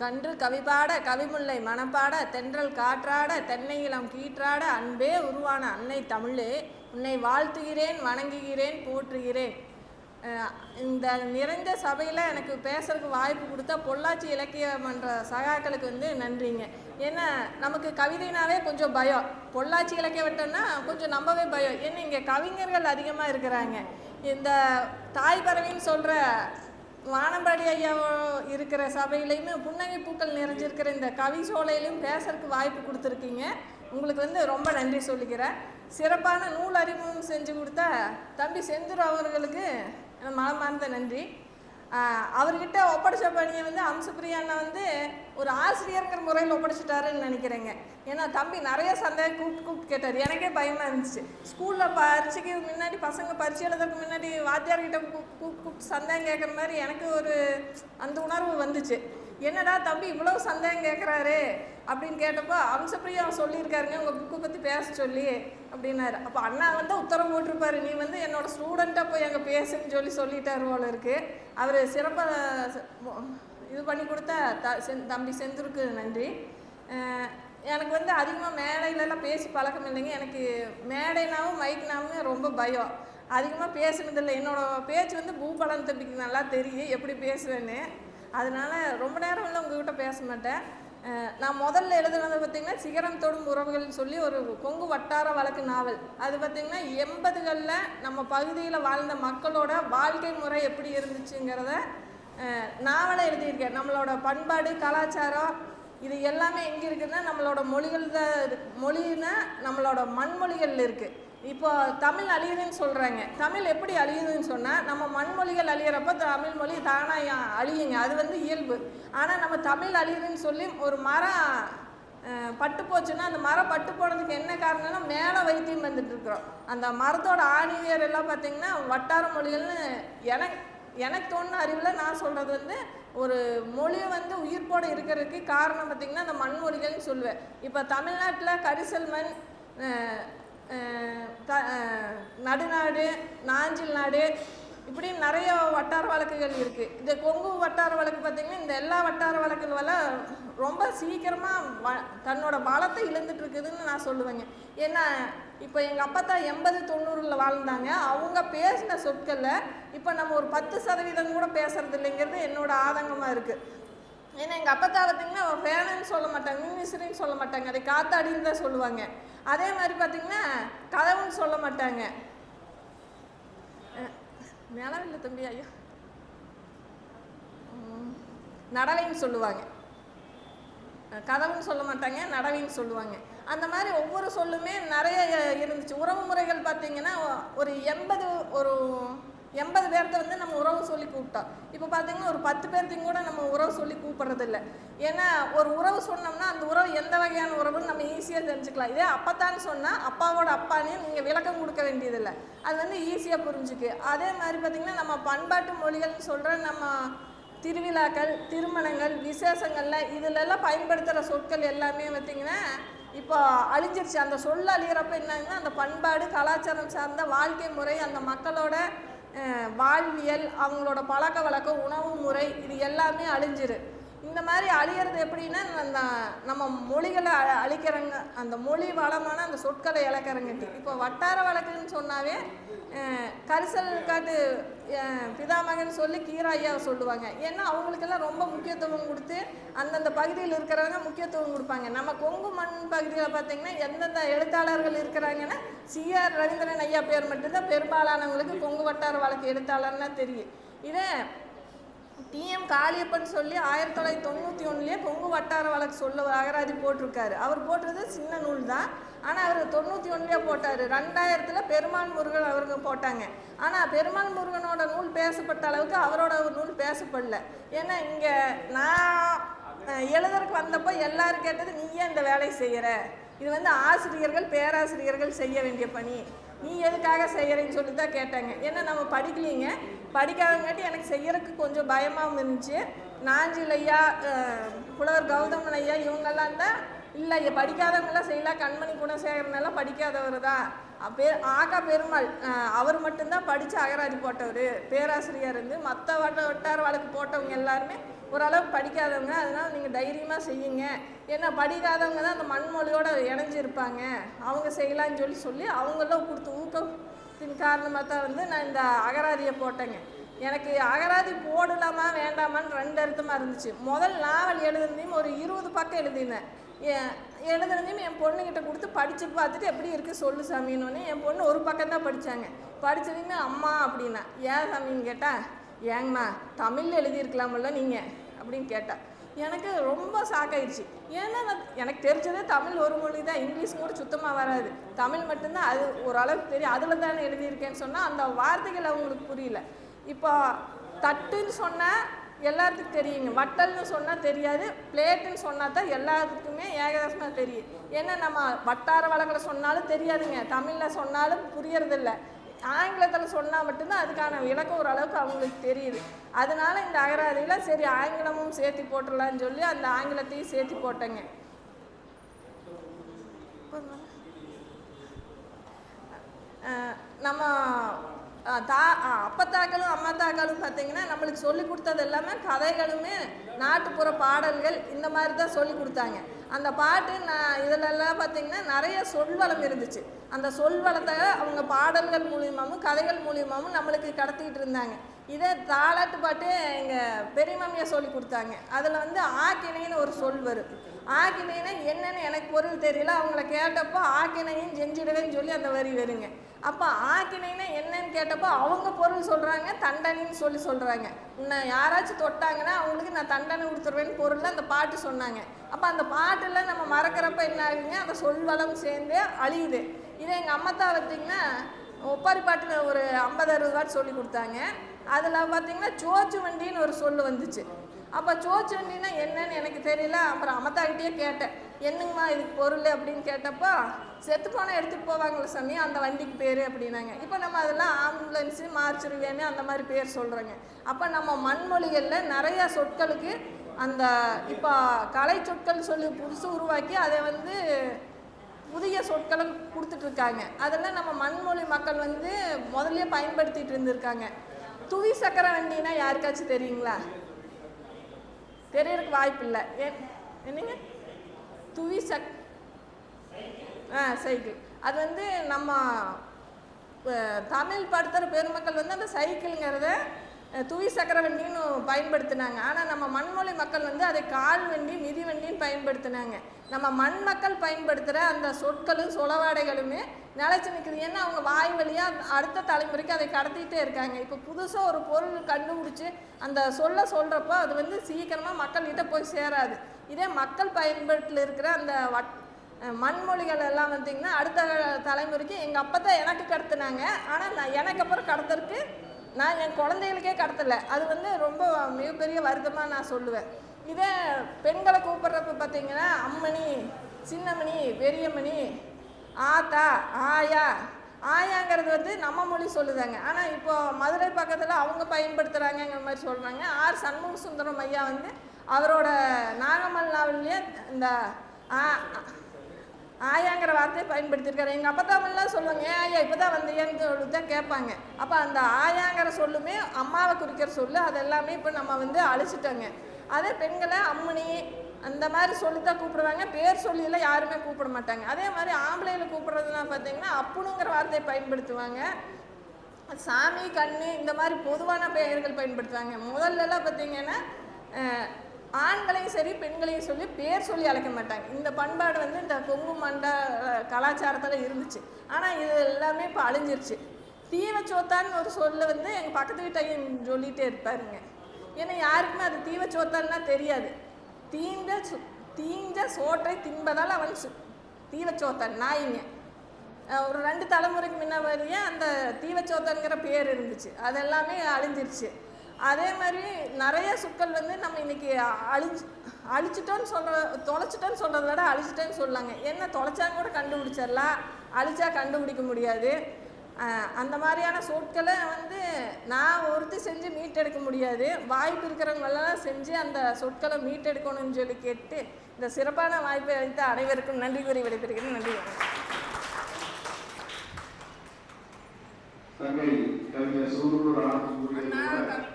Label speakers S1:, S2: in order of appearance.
S1: கன்று கவிபாட கவிமுல்லை மனப்பாட தென்றல் காற்றாட தென்னையிலம் கீற்றாட அன்பே உருவான அன்னை தமிழே உன்னை வாழ்த்துகிறேன் வணங்குகிறேன் போற்றுகிறேன். இந்த நிறைந்த சபையில் எனக்கு பேசுறதுக்கு வாய்ப்பு கொடுத்தா பொள்ளாச்சி இலக்கிய மன்ற சகாக்களுக்கு வந்து நன்றிங்க. ஏன்னா நமக்கு கவிதைனாவே கொஞ்சம் பயம். பொள்ளாச்சி இலக்கிய வட்டம்னா கொஞ்சம் நம்பவே பயம். ஏன்னா இங்கே கவிஞர்கள் அதிகமாக இருக்கிறாங்க. இந்த தாய் பறவைன்னு சொல்கிற வானம்பாடி ஐயா இருக்கிற சபையிலையுமே புன்னகை பூக்கள் நிறைஞ்சிருக்கிற இந்த கவி சோலையிலையும் பேசுறதுக்கு வாய்ப்பு கொடுத்துருக்கீங்க. உங்களுக்கு வந்து ரொம்ப நன்றி சொல்லிக்கிறேன் சிறப்பான நூல் அறிமுகம் செஞ்சு கொடுத்தா தம்பி செந்தூர் அவர்களுக்கு மனமார்ந்த நன்றி. அவர்கிட்ட ஒப்படைச்ச பணியை வந்து அம்சப்பிரியா அண்ணா வந்து ஒரு ஆசிரியர்கிற முறையில் ஒப்படைச்சிட்டாருன்னு நினைக்கிறேங்க. ஏன்னா தம்பி நிறைய சந்தேகம் கூப்பிட்டு கூப்பிட்டு கேட்டார். எனக்கே பயமாக இருந்துச்சு. ஸ்கூலில் பரீட்சைக்கு முன்னாடி பசங்க பரீட்சை எழுதுறதுக்கு முன்னாடி வாத்தியார்கிட்ட கூப்பிட்டு கூப்பிட்டு சந்தேகம் கேட்குற மாதிரி எனக்கு ஒரு அந்த உணர்வு வந்துச்சு. என்னடா தம்பி இவ்வளோ சந்தேகம் கேட்குறாரு அப்படின்னு கேட்டப்போ அம்சப்பிரியா சொல்லியிருக்காருங்க. உங்கள் புக்கை பற்றி பேச சொல்லி அப்படின்னாரு. அப்போ அண்ணா வந்து உத்தரவு போட்டிருப்பாரு. நீ வந்து என்னோடய ஸ்டூடெண்ட்டாக போய் அங்கே பேசுன்னு சொல்லி சொல்லிட்டாரு போல இருக்கு. அவர் சிறப்பாக இது பண்ணி கொடுத்த த செந் தம்பி செந்தூருக்கு நன்றி. எனக்கு வந்து அதிகமாக மேடையிலலாம் பேசி பழக்கம் இல்லைங்க. எனக்கு மேடைனாவும் மைக்னாவும் ரொம்ப பயம். அதிகமாக பேசுனதில்லை. என்னோட பேச்சு வந்து பூபாலன் தம்பிக்கு நல்லா தெரியும் எப்படி பேசுவேன்னு. அதனால் ரொம்ப நேரம் இல்லை உங்ககிட்ட பேச மாட்டேன். நான் முதல்ல எழுதுனது பார்த்திங்கன்னா சிகரம் தொடும் உறவுகள்னு சொல்லி ஒரு கொங்கு வட்டார வழக்கு நாவல். அது பார்த்திங்கன்னா எண்பதுகளில் நம்ம பகுதியில் வாழ்ந்த மக்களோட வாழ்க்கை முறை எப்படி இருந்துச்சுங்கிறத நாவலை எழுதியிருக்கேன். நம்மளோட பண்பாடு கலாச்சாரம் இது எல்லாமே எங்கே இருக்குதுன்னா நம்மளோட மொழிகள் தான் மொழின்னா நம்மளோட மண்மொழிகள் இருக்குது இப்போ தமிழ் அழியுதுன்னு சொல்கிறாங்க தமிழ் எப்படி அழியுதுன்னு சொன்னால் நம்ம மண்மொழிகள் அழியிறப்ப தமிழ் மொழி தானாக அழியுங்க. அது வந்து இயல்பு. ஆனால் நம்ம தமிழ் அழியுதுன்னு சொல்லி ஒரு மரம் பட்டு போச்சுன்னா அந்த மரம் பட்டு போனதுக்கு என்ன காரணம்னா மேலே வைத்தியம் வந்துட்டு இருக்கிறோம். அந்த மரத்தோட ஆணிவியர் எல்லாம் பார்த்தீங்கன்னா வட்டார மொழிகள்னு எனக்கு எனக்கு தோணுன அறிவில் நான் சொல்கிறது வந்து ஒரு மொழி வந்து உயிர்ப்போடு இருக்கிறதுக்கு காரணம் பார்த்திங்கன்னா அந்த மண்மொழிகள்னு சொல்லுவேன். இப்போ தமிழ்நாட்டில் கரிசல் மண் த நடுநாடு நாஞ்சில் நாடு இப்படி நிறைய வட்டார வழக்குகள் இருக்குது இந்த கொங்கு வட்டார வழக்கு பார்த்திங்கன்னா இந்த எல்லா வட்டார வழக்குகளெல்லாம் ரொம்ப சீக்கிரமாக வ தன்னோட பலத்தை இழந்துட்டு இருக்குதுன்னு நான் சொல்லுவேங்க. ஏன்னா இப்போ எங்கள் அப்பா தான் எண்பது தொண்ணூறில் வாழ்ந்தாங்க. அவங்க பேசின சொற்களில் இப்போ நம்ம ஒரு பத்து சதவீதம் கூட பேசுறது இல்லைங்கிறது என்னோட ஆதங்கமாக இருக்குது ஏன்னா எங்கள் அப்பத்தா பார்த்தீங்கன்னா ஃபேனுன்னு சொல்ல மாட்டாங்க மின்விசிறின்னு சொல்ல மாட்டாங்க அதை காத்தாடின்னு தான் சொல்லுவாங்க. அதே மாதிரி பார்த்திங்கன்னா கதவுன்னு சொல்ல மாட்டாங்க. அஹ், நிலவில்லை தம்பி ஐயா. நடவைன்னு சொல்லுவாங்க. கதவுன்னு சொல்ல மாட்டாங்க நடவைன்னு சொல்லுவாங்க. அந்த மாதிரி ஒவ்வொரு சொல்லுமே நிறைய இருந்துச்சு. உறவு முறைகள் பார்த்தீங்கன்னா ஒரு எண்பது ஒரு எண்பது பேர்த்த வந்து நம்ம உறவு சொல்லி கூப்பிட்டோம். இப்போ பார்த்தீங்கன்னா ஒரு பத்து பேர்த்தையும் கூட நம்ம உறவு சொல்லி கூப்பிட்றதில்ல. ஏன்னா ஒரு உறவு சொன்னோம்னா அந்த உறவு எந்த வகையான உறவுன்னு நம்ம ஈஸியாக தெரிஞ்சுக்கலாம். இதே அப்பத்தான்னு சொன்னால் அப்பாவோட அப்பானே நீங்கள் விளக்கம் கொடுக்க வேண்டியதில்லை. அது வந்து ஈஸியாக புரிஞ்சுக்கு. அதே மாதிரி பார்த்திங்கன்னா நம்ம பண்பாட்டு மொழிகள்னு சொல்கிற நம்ம திருவிழாக்கள் திருமணங்கள் விசேஷங்கள்ல இதுலெல்லாம் பயன்படுத்துகிற சொற்கள் எல்லாமே பார்த்திங்கன்னா இப்போ அழிஞ்சிருச்சு. அந்த சொல் அழியிறப்ப என்னன்னா அந்த பண்பாடு கலாச்சாரம் சார்ந்த வாழ்க்கை முறை அந்த மக்களோட வாழ்வியல் அவங்களோட பழக்க வழக்கம் உணவு முறை இது எல்லாமே அழிஞ்சிரு. இந்த மாதிரி அழியிறது எப்படின்னா அந்த நம்ம மொழிகளை அழ அழிக்கிறங்க அந்த மொழி வளமான அந்த சொற்களை இழக்கிறங்கட்டி இப்போ வட்டார வழக்குன்னு சொன்னாவே கரிசல் காட்டு பிதாமகன் சொல்லி கீரா சொல்லுவாங்க. ஏன்னா அவங்களுக்கெல்லாம் ரொம்ப முக்கியத்துவம் கொடுத்து அந்தந்த பகுதியில் இருக்கிறவங்க முக்கியத்துவம் கொடுப்பாங்க. நம்ம கொங்கு மண் பகுதியில் பார்த்தீங்கன்னா எந்தெந்த எழுத்தாளர்கள் இருக்கிறாங்கன்னா சிஆர் ரவீந்திரன் ஐயா பேர் மட்டும்தான் பெரும்பாலானவங்களுக்கு கொங்கு வட்டார வழக்கு எழுத்தாளர்னா தெரியும். இதே டிஎம் காளியப்பன் சொல்லி ஆயிரத்தி தொள்ளாயிரத்தி தொண்ணூற்றி ஒன்றுலேயே கொங்கு வட்டார வழக்கு சொல்ல அகராதி போட்டிருக்காரு. அவர் போட்டது சின்ன நூல் தான். ஆனால் அவர் தொண்ணூற்றி ஒன்றுலேயே போட்டார். ரெண்டாயிரத்தில் பெருமாள் முருகன் அவருக்கு போட்டாங்க. ஆனால் பெருமாள் முருகனோட நூல் பேசப்பட்ட அளவுக்கு அவரோட ஒரு நூல் பேசப்படல. ஏன்னா இங்கே நான் எழுதுறதுக்கு வந்தப்போ எல்லாரும் கேட்டது நீ ஏன் இந்த வேலையை செய்கிற இது வந்து ஆசிரியர்கள் பேராசிரியர்கள் செய்ய வேண்டிய பணி. நீ எதுக்காக செய்கிறேன்னு சொல்லி தான் கேட்டாங்க. ஏன்னா நம்ம படிக்கலீங்க. படிக்காதங்காட்டி எனக்கு செய்கிறதுக்கு கொஞ்சம் பயமாகவும் இருந்துச்சு. நாஞ்சில் ஐயா புலவர் கௌதமன் ஐயா இவங்கெல்லாம் தான் இல்லை ஐயா படிக்காதவங்களாம் செய்யலாம் கண்மணி குணசேகரனெல்லாம் படிக்காதவர் தான். அப்பே ஆகா பெருமாள் அவர் மட்டும்தான் படித்து அகராதி போட்டவர். பேராசிரியர் இருந்து மற்ற வட்ட வட்டார வழக்கு போட்டவங்க எல்லாருமே ஓரளவுக்கு படிக்காதவங்க அதனால் நீங்கள் தைரியமாக செய்யுங்க. ஏன்னா படிக்காதவங்க தான் அந்த மண்மொழியோட இணைஞ்சிருப்பாங்க. அவங்க செய்யலான்னு சொல்லி சொல்லி அவங்களும் கொடுத்து ஊக்கத்தின் காரணமாக தான் வந்து நான் இந்த அகராதியை போட்டேங்க. எனக்கு அகராதி போடலாமா வேண்டாமான்னு ரெண்டு அர்த்தமாக இருந்துச்சு. முதல் நாவல் எழுதுனதையும் ஒரு இருபது பக்கம் எழுதினேன். எ- எழுதுனதையும் என் பொண்ணுக்கிட்ட கொடுத்து படித்து பார்த்துட்டு எப்படி இருக்குது சொல்லு சாமின்னு என் பொண்ணு ஒரு பக்கம் தான் படித்தாங்க படித்ததுமே அம்மா அப்படின்னா. ஏன் சாமின்னு கேட்டால் ஏங்கம்மா தமிழில் எழுதியிருக்கலாம்ல நீங்கள் அப்படின்னு கேட்டேன் எனக்கு ரொம்ப ஷாக்காயிடுச்சு ஏன்னா நான் எனக்கு தெரிஞ்சதே தமிழ் ஒரு மொழி தான். இங்கிலீஷ் கூட சுத்தமாக வராது. தமிழ் மட்டும்தான். அது ஓரளவுக்கு தெரியும். அதில் தானே எழுதியிருக்கேன்னு சொன்னால் அந்த வார்த்தைகள் அவங்களுக்கு புரியல. இப்போ தட்டுன்னு சொன்னால் எல்லாத்துக்கும் தெரியுங்க. வட்டல்னு சொன்னால் தெரியாது. பிளேட்டுன்னு சொன்னால் தான் எல்லாத்துக்குமே ஏகதாசமாக தெரியும். ஏன்னா நம்ம வட்டார வழக்கில் சொன்னாலும் தெரியாதுங்க. தமிழில் சொன்னாலும் புரியறதில்ல. ஆங்கிலத்தில் சொன்னால் மட்டும்தான் அதுக்கான விளக்கம் ஓரளவுக்கு அவங்களுக்கு தெரியுது. அதனால இந்த அகராதியில் சரி ஆங்கிலமும் சேர்த்து போட்டுடலான்னு சொல்லி அந்த ஆங்கிலத்தையும் சேர்த்து போட்டேங்க. நம்ம தா அப்பத்தாக்களும் அம்மாத்தாக்களும் பார்த்தீங்கன்னா நம்மளுக்கு சொல்லி கொடுத்தது எல்லாமே கதைகளுமே நாட்டுப்புற பாடல்கள் இந்த மாதிரி தான் சொல்லி கொடுத்தாங்க. அந்த பாட்டு நான் இதிலெல்லாம் பார்த்தீங்கன்னா நிறைய சொல்வளம் இருந்துச்சு. அந்த சொல்வளத்தை அவங்க பாடல்கள் மூலியமாகவும் கதைகள் மூலியமாகவும் நம்மளுக்கு கடத்திக்கிட்டு இருந்தாங்க. இதே தாலாட்டு பாட்டு எங்கள் பெரியமாமியை சொல்லி கொடுத்தாங்க. அதில் வந்து ஆக்கினைன்னு ஒரு சொல் வரும். ஆக்கினைனா என்னன்னு எனக்கு பொருள் தெரியல. அவங்கள கேட்டப்போ ஆக்கினையும் செஞ்சிடுவேன்னு சொல்லி அந்த வரி வருங்க. அப்போ ஆக்கினைனா என்னன்னு கேட்டப்போ அவங்க பொருள் சொல்கிறாங்க தண்டனைன்னு சொல்லி சொல்கிறாங்க உன்னை யாராச்சும் தொட்டாங்கன்னா அவங்களுக்கு நான் தண்டனை கொடுத்துருவேன்னு பொருள் அந்த பாட்டு சொன்னாங்க. அப்போ அந்த பாட்டில் நம்ம மறக்கிறப்ப என்ன ஆகுங்க அந்த சொல்வளம் சேர்ந்து அழியுது. இதே எங்கள் அம்மத்தா பார்த்தீங்கன்னா ஒப்பாரி பாட்டு ஒரு ஐம்பது அறுபது வாட்டி சொல்லி கொடுத்தாங்க. அதில் பார்த்தீங்கன்னா சோச்சு வண்டின்னு ஒரு சொல்லு வந்துச்சு. அப்போ சோச்சுண்டினா என்னன்னு எனக்கு தெரியல. அப்புறம் அம்மத்தாக்கிட்டே கேட்டேன். என்னங்கம்மா இதுக்கு பொருள் அப்படின்னு கேட்டப்போ செத்து போனால் எடுத்துகிட்டு போவாங்களே சாமி அந்த வண்டிக்கு பேர் அப்படின்னாங்க. இப்போ நம்ம அதெல்லாம் ஆம்புலன்ஸு மார்ச்சுருவேன்னு அந்த மாதிரி பேர் சொல்கிறோங்க அப்போ நம்ம மண்மொழிகளில் நிறைய சொற்களுக்கு அந்த இப்போ கலை சொற்கள் சொல்லி புதுசு உருவாக்கி அதை வந்து புதிய சொற்களை கொடுத்துட்ருக்காங்க. அதெல்லாம் நம்ம மண்மொழி மக்கள் வந்து முதல்ல பயன்படுத்திகிட்டு இருந்திருக்காங்க. துவி சக்கர வண்டினா யாருக்காச்சும் தெரியுங்களா? தெரியறதுக்கு வாய்ப்பு இல்லை ஏன் என்னங்க? துவி சக் ஆ சைக்கிள். அது வந்து நம்ம தமிழ் படுத்துகிற பெருமக்கள் வந்து அந்த சைக்கிளுங்கிறத துவி சக்கர வண்டின்னு பயன்படுத்தினாங்க. ஆனால் நம்ம மண்மொழி மக்கள் வந்து அதை கால் வண்டி மிதி வண்டின்னு பயன்படுத்தினாங்க. நம்ம மண் மக்கள் பயன்படுத்துகிற அந்த சொற்களும் சொலவாடைகளுமே நிலச்சி நிற்குது ஏன்னா அவங்க வாய் வழியாக அடுத்த தலைமுறைக்கு அதை கடத்திட்டே இருக்காங்க. இப்போ புதுசாக ஒரு பொருள் கண்டுபிடிச்சி அந்த சொல்ல சொல்கிறப்போ அது வந்து சீக்கிரமாக மக்கள்கிட்ட போய் சேராது. இதே மக்கள் பயன்பாட்டில் இருக்கிற அந்த வட் மண்மொழிகள் எல்லாம் வந்தீங்கன்னா அடுத்த தலைமுறைக்கு எங்கள் அப்பா தான் எனக்கு கடத்துனாங்க. ஆனால் நான் எனக்கு அப்புறம் கடத்துறதுக்கு நான் என் குழந்தைகளுக்கே கடத்தலை. அது வந்து ரொம்ப மிகப்பெரிய வருத்தமாக நான் சொல்லுவேன். இதே பெண்களை கூப்பிட்றப்ப பார்த்தீங்கன்னா அம்மணி சின்னமணி பெரியமணி ஆத்தா ஆயா. ஆயாங்கிறது வந்து நம்ம மொழி சொல்லுதாங்க. ஆனால் இப்போது மதுரை பக்கத்தில் அவங்க பயன்படுத்துகிறாங்கங்கிற மாதிரி சொல்கிறாங்க ஆர் சண்முக சுந்தரம் ஐயா வந்து அவரோட நாகமல் நாவல்லையே இந்த ஆ- ஆயாங்கிற வார்த்தையை பயன்படுத்தியிருக்காரு. எங்கள் அப்பா தமிழ்லாம் சொல்லுவாங்க ஏன் ஐயா இப்போ தான் வந்தியான்னு சொல்லி தான் கேட்பாங்க. அப்போ அந்த ஆயாங்கிற சொல்லுமே அம்மாவை குறிக்கிற சொல்லு. அதெல்லாமே இப்போ நம்ம வந்து அழிச்சிட்டோங்க. அதே பெண்களை அம்மணி அந்த மாதிரி சொல்லி தான் கூப்பிடுவாங்க. பேர் சொல்லியெல்லாம் யாருமே கூப்பிட மாட்டாங்க. அதே மாதிரி ஆம்பளைகளை கூப்பிட்றதுலாம் பார்த்தீங்கன்னா அப்புனுங்கிற வார்த்தையை பயன்படுத்துவாங்க. சாமி கண்ணு இந்த மாதிரி பொதுவான பெயர்கள் பயன்படுத்துவாங்க. முதல்லலாம் பார்த்தீங்கன்னா ஆண்களையும் சரி பெண்களையும் சொல்லி பேர் சொல்லி அழைக்க மாட்டாங்க. இந்த பண்பாடு வந்து இந்த கொங்கு மண்ட கலாச்சாரத்தில் இருந்துச்சு. ஆனால் இது எல்லாமே இப்போ அழிஞ்சிருச்சு. தீவச்சோத்தான்னு ஒரு சொல்ல வந்து எங்கள் பக்கத்து வீட்டையும் சொல்லிகிட்டே இருப்பாருங்க. ஏன்னா யாருக்குமே அது தீவச்சோத்தான்னா தெரியாது. தீஞ்ச சு- தீஞ்ச சோற்றை தின்பதால் அவன் சு- தீவச்சோத்தன் நாயிங்க ஒரு ரெண்டு தலைமுறைக்கு முன்ன வரையே அந்த தீவச்சோத்தன்கிற பேர் இருந்துச்சு. அதெல்லாமே அழிஞ்சிருச்சு. அதே மாதிரி நிறைய சுக்கள் வந்து நம்ம இன்னைக்கு அழிஞ்சு அழிச்சிட்டோன்னு சொல்கிற தொலைச்சிட்டோன்னு சொல்கிறத விட அழிச்சிட்டோன்னு சொல்லாங்க. என்ன தொலைச்சாங்க கூட கண்டுபிடிச்சிடலாம். அழிச்சா கண்டுபிடிக்க முடியாது. அந்த மாதிரியான சொற்களை வந்து நான் ஒருத்தி செஞ்சு மீட்டெடுக்க முடியாது. வாய்ப்பு இருக்கிறவங்களெல்லாம் செஞ்சு அந்த சொற்களை மீட்டெடுக்கணும்னு சொல்லி கேட்டு இந்த சிறப்பான வாய்ப்பை அளித்த அனைவருக்கும் நன்றி கூறி விடைபெறுகிறேன். நன்றி. வணக்கம்